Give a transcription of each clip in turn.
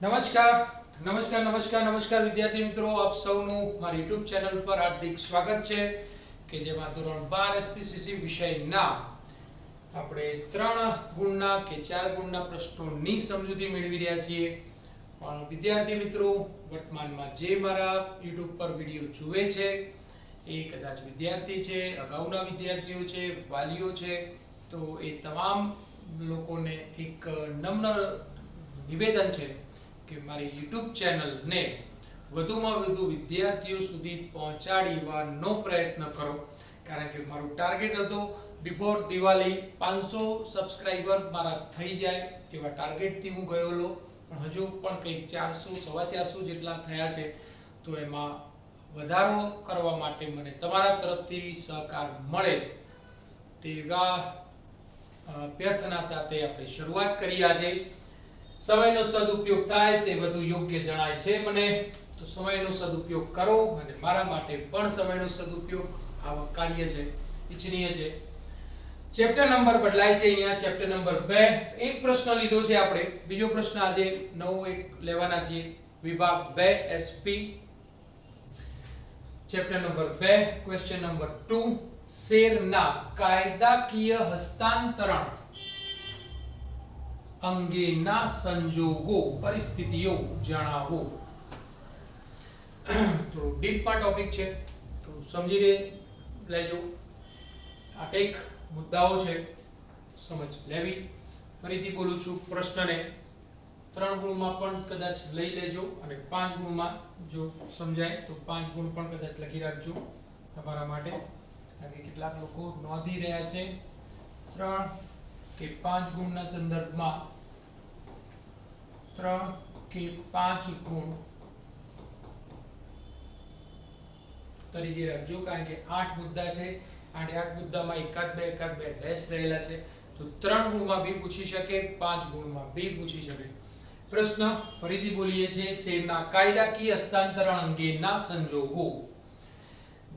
નમસ્કાર નમસ્કાર નમસ્કાર નમસ્કાર વિદ્યાર્થી મિત્રો, આપ સૌનું મારી YouTube ચેનલ પર હાર્દિક સ્વાગત છે, કે જેમાં ધોરણ 12 એસપીસીસી વિષયના આપણે ત્રણ ગુણના કે ચાર ગુણના પ્રશ્નોની સમજૂતી મેળવી રહ્યા છીએ. પણ વિદ્યાર્થી મિત્રો, વર્તમાનમાં જે મારા YouTube પર વીડિયો જુએ છે, એ કદાચ વિદ્યાર્થી છે, અગાઉના વિદ્યાર્થીઓ છે, વાલીઓ છે, તો એ તમામ લોકોને એક નમ્ર નિવેદન છે કે મારી YouTube ચેનલને વધુમાં વધુ વિદ્યાર્થીઓ સુધી પહોંચાડવાનો પ્રયત્ન કરો. કારણ કે મારું ટાર્ગેટ હતો બિફોર દિવાળી પાંચસો સબસ્ક્રાઈબર મારા થઈ જાય એવા ટાર્ગેટથી હું ગયેલો. પણ હજુ પણ કંઈક ચારસો, સવા ચારસો જેટલા થયા છે. તો એમાં વધારો કરવા માટે મને તમારા તરફથી સહકાર મળે તેવા અભ્યર્થના સાથે આપણે શરૂઆત કરી આજે. સમયનો સદુપયોગ થાય તે વધુ યોગ્ય જણાય છે મને. તો સમયનો સદુપયોગ કરો અને મારા માટે પણ સમયનો સદુપયોગ આવા કાર્ય છે, ઈચ્છનીય છે. ચેપ્ટર નંબર બદલાય છે અહીંયા, ચેપ્ટર નંબર 2 એક પ્રશ્ન લીધો છે આપણે. બીજો પ્રશ્ન આજે નવો એક લેવાના છીએ. વિભાગ 2 SP chapter number 2 question number 2 શેરના કાયદાકીય હસ્તાંતરણ અંગેના સંજોગો, પરિસ્થિતિઓ જણાવો. તો ડીપમાં ટોપિક છે. તો સમજી લે લેજો. આ ટેક મુદ્દાઓ છે. સમજ લેવી. ફરીથી બોલું છું પ્રશ્નને. ત્રણ ગુણમાં પણ કદાચ લઈ લેજો અને પાંચ ગુણમાં જો સમજાય તો પાંચ ગુણ પણ કદાચ લખી રાખજો તમારા માટે. કારણ કે કેટલાક લોકો નોંધી રહ્યા છે. ત્રણ કે પાંચ ગુણના સંદર્ભમાં ત્રણ કે પાંચ ગુણ તરીકે રાખજો, કારણ કે આઠ મુદ્દા છે આઠ આઠ મુદ્દામાં એકાદ બે એકાદ બે ડેશ રહેલા છે. તો ત્રણ ગુણમાં બી પૂછી શકે, પાંચ ગુણમાં બી પૂછી શકે. પ્રશ્ન ફરીથી બોલીએ છીએ શેરના કાયદાકીય હસ્તાંતરણ અંગેના સંજોગો.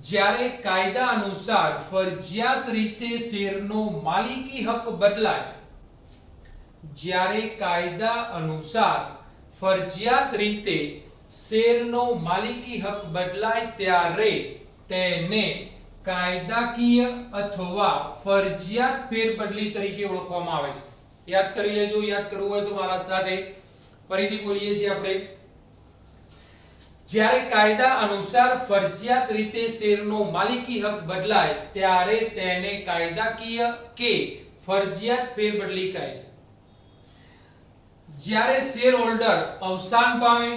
જ્યારે કાયદા અનુસાર ફરજિયાત રીતે શેરનો માલિકી હક બદલાય, જ્યારે કાયદા અનુસાર ફરજિયાત રીતે શેરનો માલિકી હક બદલાય ત્યારે તેને કાયદાકીય અથવા ફરજિયાત ફેરબદલી તરીકે ઓળખવામાં આવે છે. યાદ કરી લેજો, યાદ કરવું હોય તો મારા સાથે ફરીથી બોલીએ છીએ આપણે. જ્યારે કાયદા અનુસાર ફરજિયાત રીતે શેરનો માલિકી હક બદલાય, ત્યારે તેને કાયદાકીય કે ફરજિયાત ફેરબદલી કહે છે. જ્યારે શેર હોલ્ડર અવસાન પામે,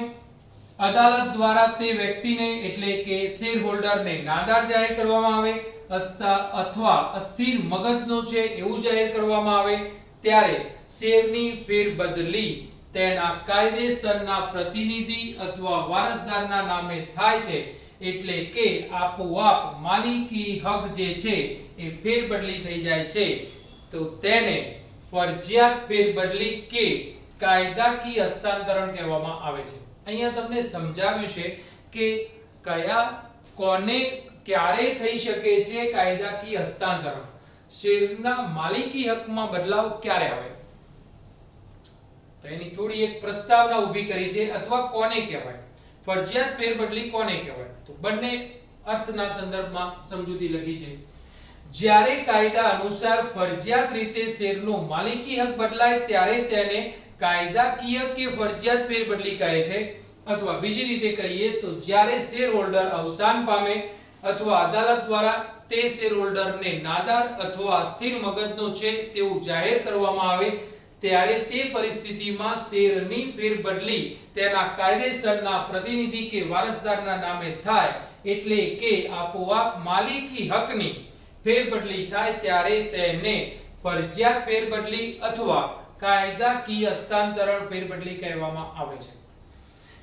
અદાલત દ્વારા તે વ્યક્તિને એટલે કે શેર હોલ્ડરને નાદાર જાહેર કરવામાં આવે, અસ્તા અથવા અસ્થિર મગજનો છે એવું જાહેર કરવામાં આવે, ત્યારે શેરની ફેરબદલી તેના કાયદેસરના પ્રતિનિધિ અથવા વારસદારના નામે થાય છે, એટલે કે આપોઆપ માલિકી હક જે છે એ ફેરબદલી થઈ જાય છે. તો તેને ફરજિયાત ફેરબદલી કે કાયદાકીય હસ્તાંતરણ કહેવામાં આવે છે. અહીંયા તમને સમજાવ્યું છે કે કયા, કોને ક્યારે થઈ શકે છે કાયદાકીય હસ્તાંતરણ. શેરના માલિકી હકમાં બદલાવ ક્યારે આવે? તો એની થોડી એક પ્રસ્તાવના ઊભી કરી છે, અથવા કોને કહેવાય? ફરજિયાત ફેરબદલી કોને કહેવાય? તો બંને અર્થના સંદર્ભમાં સમજૂતી લખી છે. જ્યારે કાયદા અનુસાર ફરજિયાત રીતે શેરનો માલિકી હક બદલાય, ત્યારે તેને કાયદાકીય કે ફરજિયાત ફેરબદલી કહે છે. અથવા બીજી રીતે કહીએ તો જ્યારે શેર હોલ્ડર અવસાન પામે અથવા અદાલત દ્વારા તે શેર હોલ્ડરને નાદાર અથવા અસ્થિર મગજનો છે તેવું જાહેર કરવામાં આવે ત્યારે તે પરિસ્થિતિમાં શેરની ફેરબદલી તેના કાયદેસરના પ્રતિનિધિ કે વારસદારના નામે થાય એટલે કે આપોઆપ માલિકી હકની ફેરબદલી થાય ત્યારે તેને ફરજિયાત ફેરબદલી અથવા કાયદાકીય હસ્તાંતરણ ફેરબદલી કહેવામાં આવે છે.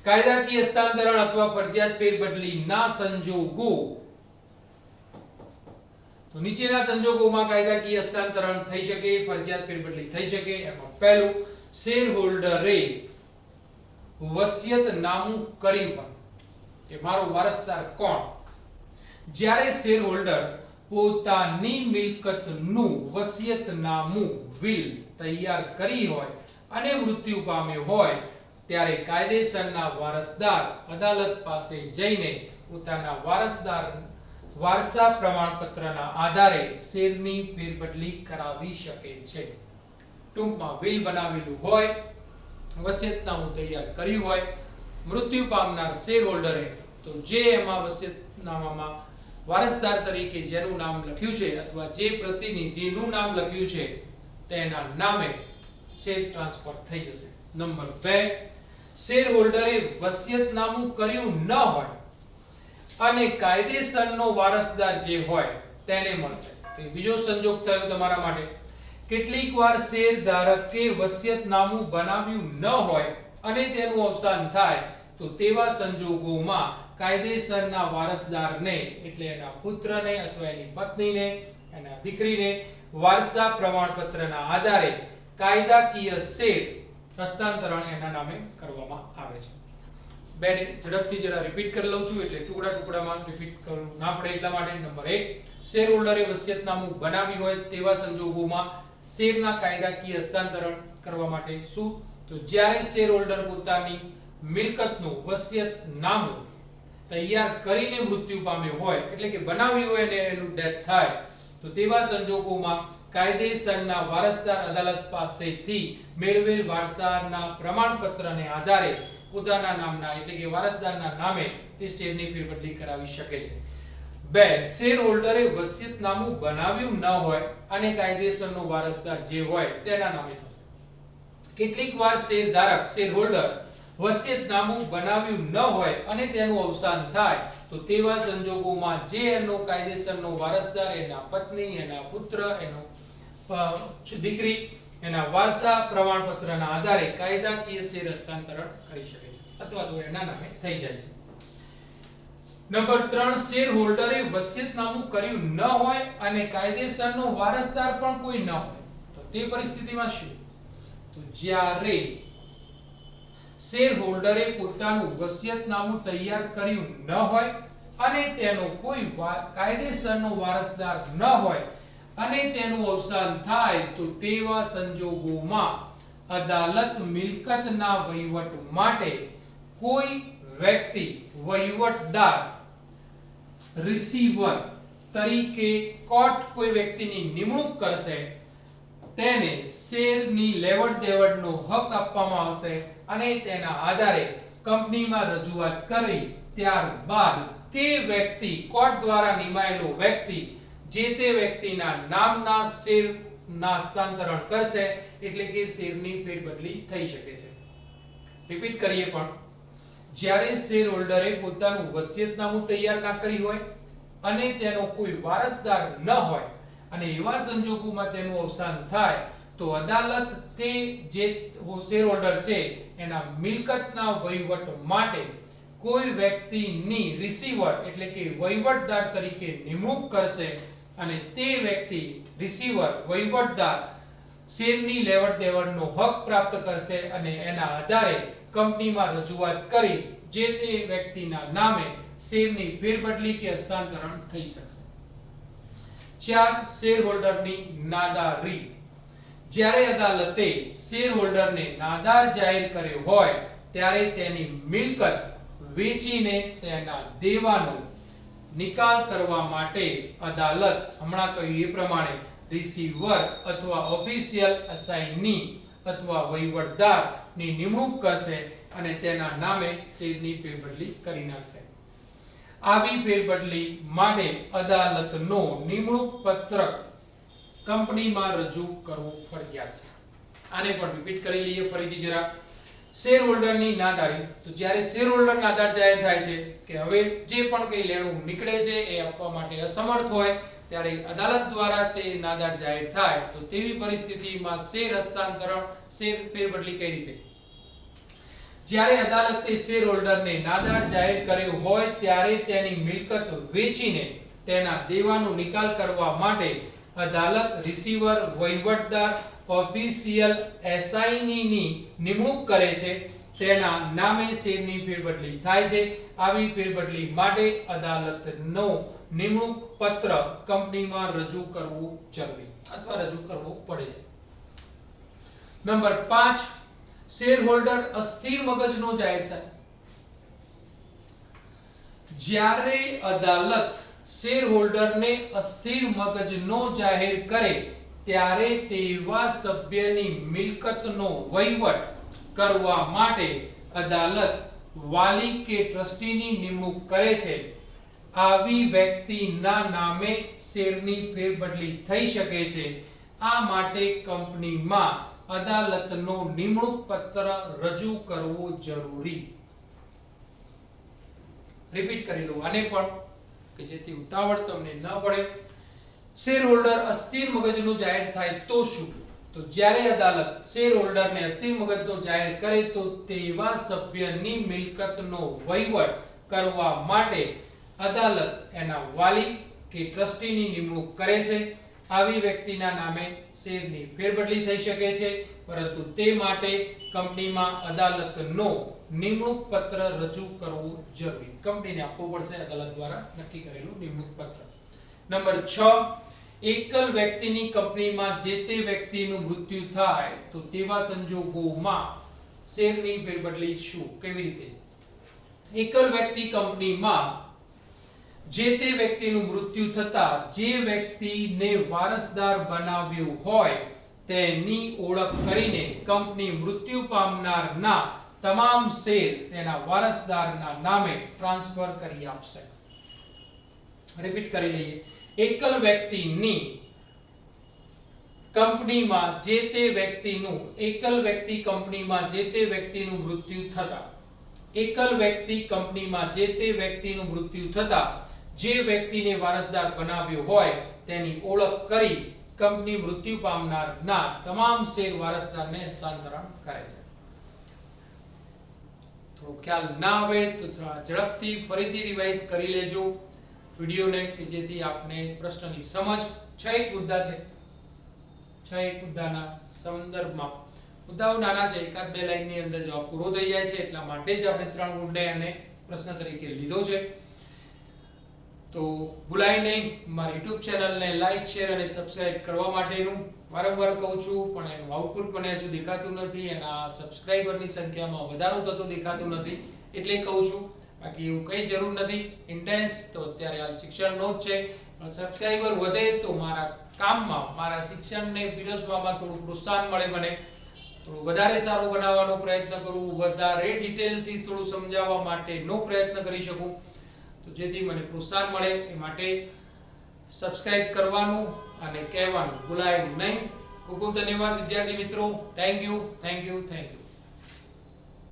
કાયદાકીય હસ્તાંતરણ અથવા ફરજિયાત ફેરબદલીના સંજોગો તો નીચેના સંજોગોમાં કાયદાકીય હસ્તાંતરણ થઈ શકે, ફરજિયાત ફેરબદલી થઈ શકે. એમાં પહેલું શેર હોલ્ડરે વસિયતનામું કર્યું હોય. કે મારો વારસદાર કોણ? જ્યારે શેર હોલ્ડર પોતાની મિલકતનું વસિયતનામું વિલ તૈયાર કરી હોય અને મૃત્યુ પામ્યો હોય, ત્યારે કાયદેસરના વારસદાર અદાલત પાસે જઈને પોતાના વારસદાર વારસા પ્રમાણપત્રના આધારે શેરની ફેરબદલી કરાવી શકે છે. ટૂંકમાં વિલ બનાવેલું હોય વસિયતનામું તૈયાર કર્યું હોય, મૃત્યુ પામનાર શેર હોલ્ડરે તો જે એમાં વસિયતનામામાં વારસદાર તરીકે જેનું નામ લખ્યું છે અથવા જે પ્રતિનિધિનું નામ લખ્યું છે, તેના નામે શેર ટ્રાન્સફર થઈ જશે. નંબર બે શેર હોલ્ડરે વસિયતનામું કર્યું ન હોય અને કાયદેસરનો વારસદાર જે હોય તેને મળશે. બીજો સંજોગ થયો તમારા માટે. કેટલીક વાર શેર ધારકે વસિયતનામું બનાવ્યું ન હોય અને તેનું અવસાન થાય, તો તેવા સંજોગોમાં કાયદેસરના વારસદારને, એટલે એના પુત્રને અથવા એની પત્નીને, એના દીકરીને વારસા પ્રમાણપત્રના આધારે કાયદાકીય શેર હસ્તાંતરણ એના નામે કરવામાં આવે છે. બે ઝડપથી જરા રિપીટ કરી લઉં છું એટલે ટુકડા ટુકડામાં રિપીટ કરવું ના પડે એટલા માટે નંબર એક શેર હોલ્ડરે વસિયતનામું બનાવી હોય તેવા સંજોગોમાં શેરના કાયદાકીય હસ્તાંતરણ કરવા માટે શું? તો જ્યારે શેર હોલ્ડર પોતાની મિલકતનું વસિયતનામું તૈયાર કરીને મૃત્યુ પામ્યો હોય, એટલે કે બનાવ્યું હોય અને એનું ડેથ થાય, તો તેવા સંજોગોમાં કાયદેસરના વારસદાર અદાલત પાસેથી મેળવેલ વારસાના પ્રમાણપત્રને આધારે પોતાના નામના, એટલે કે વારસદારના નામે તે શેરની ફેરબદલી કરાવી શકે છે? બે, શેર હોલ્ડરે વસિયતનામું બનાવ્યું ન હોય અને કાયદેસરનો વારસદાર જે હોય તેના નામે થશે. કેટલીક વાર શેર ધારક શેર હોલ્ડર વસિયતનામું બનાવ્યું ન હોય અને તેનું અવસાન થાય, તો તેવા સંજોગોમાં જે એનો કાયદેસરનો વારસદાર, એના પત્ની, એના પુત્ર, એનો દીકરી, એના વારસા પ્રમાણપત્રના આધારે કાયદાકીય શેર હસ્તાંતરણ કરી શકે છે, અથવા તો એના નામે થઈ જાય છે. નંબર 3 શેર હોલ્ડરે વસિયતનામું કર્યું ન હોય અને કાયદેસરનો વારસદાર પણ કોઈ ન હોય, તો તે પરિસ્થિતિમાં શું? તો જ્યારે શેર હોલ્ડરે પોતાનું વસિયતનામું તૈયાર કર્યું ન હોય અને તેનો કોઈ કાયદેસરનો વારસદાર ન હોય અને તેનું અવસાન થાય તો તેવા સંજોગોમાં અદાલત મિલકતના વહીવટ માટે કોઈ વ્યક્તિ વહીવટદાર, રિસીવર તરીકે કોર્ટ કોઈ વ્યક્તિની નિમણૂક કરશે તેને શેરની લેવડ દેવડનો હક આપવામાં આવશે અને તેના આધારે કંપનીમાં રજૂઆત કરી, ત્યારબાદ તે વ્યક્તિ કોર્ટ દ્વારા નિમાયેલો વ્યક્તિ, જે તે વ્યક્તિના નામના શેરના હસ્તાંતરણ કરશે, એટલે કે શેરની ફેરબદલી થઈ શકે છે. રિપીટ કરીએ પણ. જ્યારે શેર હોલ્ડરે પોતાનું વસિયતનામું તૈયાર ના કર્યું હોય અને તેનો કોઈ વારસદાર ન હોય અને એવા સંજોગોમાં તેનું અવસાન થાય, તો અદાલત તે જે શેર હોલ્ડર છે, એના મિલકતના વહીવટ માટે કોઈ વ્યક્તિની રિસીવર એટલે કે વહીવટદાર તરીકે નિમણૂક કરશે અને તે વ્યક્તિ રિસીવર વહીવટદાર શેરની લેવડ દેવડનો હક પ્રાપ્ત કરશે અને એના આધારે કંપનીમાં રજૂઆત કરી જે તે વ્યક્તિના નામે શેરની ફેરબદલી કે હસ્તાંતરણ થઈ શકશે. ચાર શેર હોલ્ડરની નાદારી. જ્યારે અદાલતે શેર હોલ્ડરને નાદાર જાહેર કર્યો હોય, ત્યારે તેની મિલકત વેચીને તેના દેવાનો નિકાલ કરવા માટે અદાલત હમણાં કહ્યું એ પ્રમાણે રિસીવર અથવા ઓફિશિયલ અસાઇની અથવા વહીવટદારની નિમણૂક કરશે અને તેના નામે શેરની ફેરબદલી કરી નાખશે. આવી ફેરબદલી માટે અદાલતનો નિમણૂક પત્રક કંપનીમાં રજૂ કરવું ફરજિયાત છે. આને પણ રિપીટ કરી લઈએ ફરીથી જરા. શેર હોલ્ડરની નાદારી. તો જ્યારે શેર હોલ્ડર નાદાર જાહેર થાય છે કે હવે જે પણ કંઈ લેણું નીકળે છે એ આપવા માટે અસમર્થ હોય, ત્યારે અદાલત દ્વારા તે નાદાર જાહેર થાય, તો તેવી પરિસ્થિતિમાં શેર હસ્તાંતરણ શેર ફેરબદલી કઈ રીતે? જ્યારે અદાલતે શેર હોલ્ડરને નાદાર જાહેર કર્યો હોય ત્યારે તેની મિલકત વેચીને તેના દેવાનો નિકાલ કરવા માટે અદાલત રિસીવર વહીવટદાર ઓફિશિયલ એસાઇનીની નિમણૂક કરે છે. તેના નામે શેરની ફેરબદલી થાય છે. આવી ફેરબદલી માટે અદાલતનો નિમણૂક પત્ર કંપનીમાં રજૂ કરવું જરૂરી અથવા રજૂ કરવું પડે છે. નંબર પાંચ શેર હોલ્ડર અસ્થિર મગજનો જાહેર થાય. જ્યારે અદાલત શેર હોલ્ડરને અસ્થિર મગજનો જાહેર કરે, ત્યારે તેવા સભ્યની મિલકતનો વહીવટ કરવા માટે અદાલત વાલી કે ટ્રસ્ટીની નિમણૂક કરે છે. આવી વ્યક્તિના નામે શેરની ફેરબદલી થઈ શકે છે. આ માટે કંપનીમાં અદાલતનો નિમણૂક પત્ર રજૂ કરવો જરૂરી. રિપીટ કરી લઉં આને પણ કે જેથી ઉતાવળ તમને ન પડે. શેર હોલ્ડર અસ્થિર મગજનું જાહેર થાય તો શું? તો જ્યારે અદાલત શેર હોલ્ડરને અસ્થિર મગજનો જાહેર કરે તો તેવા સભ્યની મિલકતનો વહીવટ કરવા માટે અદાલત એના વાલી કે ટ્રસ્ટીની નિમણૂક કરે છે. આવી વ્યક્તિના નામે શેરની ફેરબદલી થઈ શકે છે, પરંતુ તે માટે કંપનીમાં અદાલતનો નિમણૂક પત્ર રજૂ કરવો જરૂરી. કંપનીને આપવો પડશે, અદાલત દ્વારા નક્કી કરેલું નિમણૂક પત્ર. નંબર 6 એકલ વ્યક્તિની કંપનીમાં જે તે વ્યક્તિનું મૃત્યુ થાય, તો તેવા સંજોગોમાં શેરની ફેરબદલી શું? કેવી રીતે? એકલ વ્યક્તિ કંપનીમાં જે તે વ્યક્તિનું મૃત્યુ થતા જે વ્યક્તિને વારસદાર બનાવ્યું હોય, તેની ઓળખ કરીને કંપની મૃત્યુ પામનારના તમામ શેર તેના વારસદારના નામે ટ્રાન્સફર કરી આપશે. રિપીટ કરી લઈએ. એકલ વ્યક્તિની કંપનીમાં જે તે વ્યક્તિનું, એકલ વ્યક્તિ કંપનીમાં જે તે વ્યક્તિનું મૃત્યુ થતા, એકલ વ્યક્તિ કંપનીમાં જે તે વ્યક્તિનું મૃત્યુ થતા જે વ્યક્તિને વારસદાર બનાવ્યો હોય તેની ઓળખ કરી કંપની મૃત્યુ પામનારના તમામ શેર વારસદારને હસ્તાંતરણ કરે છે. થોડો ખ્યાલ ના આવે તો ઝડપથી ફરીથી રિવાઇઝ કરી લેજો. વિડીયોને કે જેથી આપને પ્રશ્નની સમજ છ એક મુદ્દા છે. છ એક મુદ્દાના સંદર્ભમાં. મુદ્દાઓ નાના છે, એકાદ બે લાઈનની અંદર જવાબ પૂરો થઈ જાય છે, એટલા માટે જ આપણે ત્રણ મુદ્દે અને પ્રશ્ન તરીકે લીધો છે. તો ભૂલાય નહીં. મારી યુટ્યુબ ચેનલને લાઈક શેર અને સબસ્ક્રાઇબ કરવા માટેનું વારંવાર કહું છું, પણ એનું આઉટપુટ મને હજુ દેખાતું નથી એના સબસ્ક્રાઇબરની સંખ્યામાં વધારો થતો દેખાતું નથી એટલે કહું છું. બાકી એવું કંઈ જરૂર નથી. ઇન્ટેન્સ તો અત્યારે હાલ શિક્ષણનો જ છે. પણ સબસ્ક્રાઇબર વધે તો મારા કામમાં, મારા શિક્ષણને વિરસવામાં થોડું પ્રોત્સાહન મળે મને. થોડું વધારે સારું બનાવવાનો પ્રયત્ન કરું, વધારે ડિટેલથી થોડું સમજાવવા માટેનો પ્રયત્ન કરી શકું. તો જેથી મને પ્રોત્સાહન મળે એ માટે સબસ્ક્રાઇબ કરવાનું અને કહેવાનું ભૂલાયું નહીં. ખૂબ ખૂબ ધન્યવાદ વિદ્યાર્થી મિત્રો. Thank you thank you thank you